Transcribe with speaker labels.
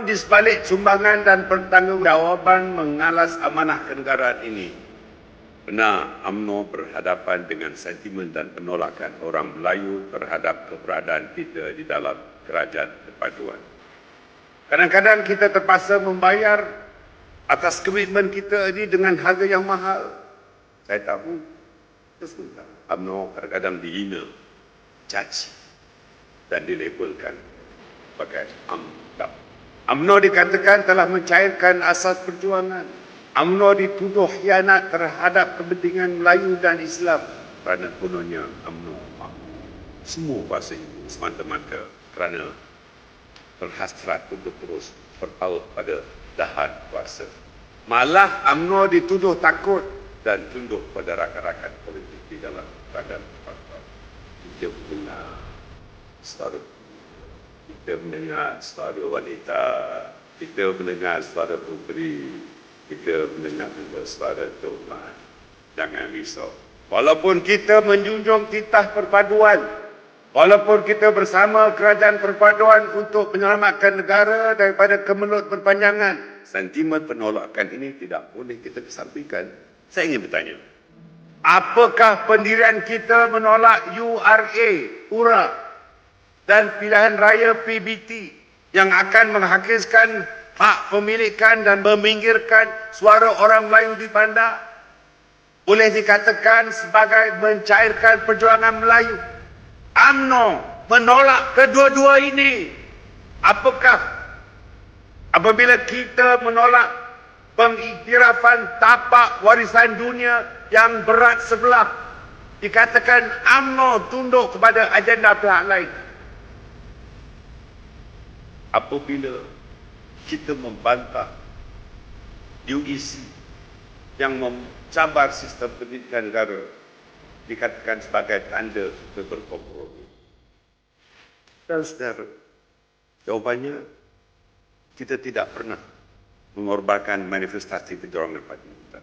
Speaker 1: Di sebalik sumbangan dan pertanggungjawaban mengalas amanah kenegaraan ini, benar UMNO berhadapan dengan sentimen dan penolakan orang Melayu terhadap keberadaan kita di dalam kerajaan perpaduan. Kadang-kadang kita terpaksa membayar atas komitmen kita ini dengan harga yang mahal. Saya tahu. UMNO kadang-kadang dihina, caci dan dilabelkan sebagai UMNO. UMNO dikatakan telah mencairkan asas perjuangan. UMNO dituduh khianat terhadap kepentingan Melayu dan Islam. Kerana kononnya UMNO semua bahasa semata-mata kerana berhasrat untuk terus berpaut pada dahan kuasa. Malah UMNO dituduh takut dan tunduk pada rakan-rakan politik di dalam badan partai. Kita mengenal secara kita mendengar suara wanita, kita mendengar suara puteri, kita mendengar juga suara tuan. Jangan risau. Walaupun kita menjunjung titah perpaduan, walaupun kita bersama kerajaan perpaduan untuk menyelamatkan negara daripada kemelut perpanjangan, sentimen penolakan ini tidak boleh kita kesampingkan. Saya ingin bertanya, apakah pendirian kita menolak URA, URA, dan pilihan raya PBT yang akan menghakiskan hak pemilikan dan meminggirkan suara orang Melayu di bandar boleh dikatakan sebagai mencairkan perjuangan Melayu. AMNO menolak kedua-dua ini. Apakah apabila kita menolak pengiktirafan tapak warisan dunia yang berat sebelah dikatakan AMNO tunduk kepada agenda pihak lain apabila kita membantah UEC yang mencabar sistem pendidikan negara dikatakan sebagai tanda kita berkompromi. Dan saudara, jawapannya kita tidak pernah mengorbankan manifestasi perjuangan pada kita.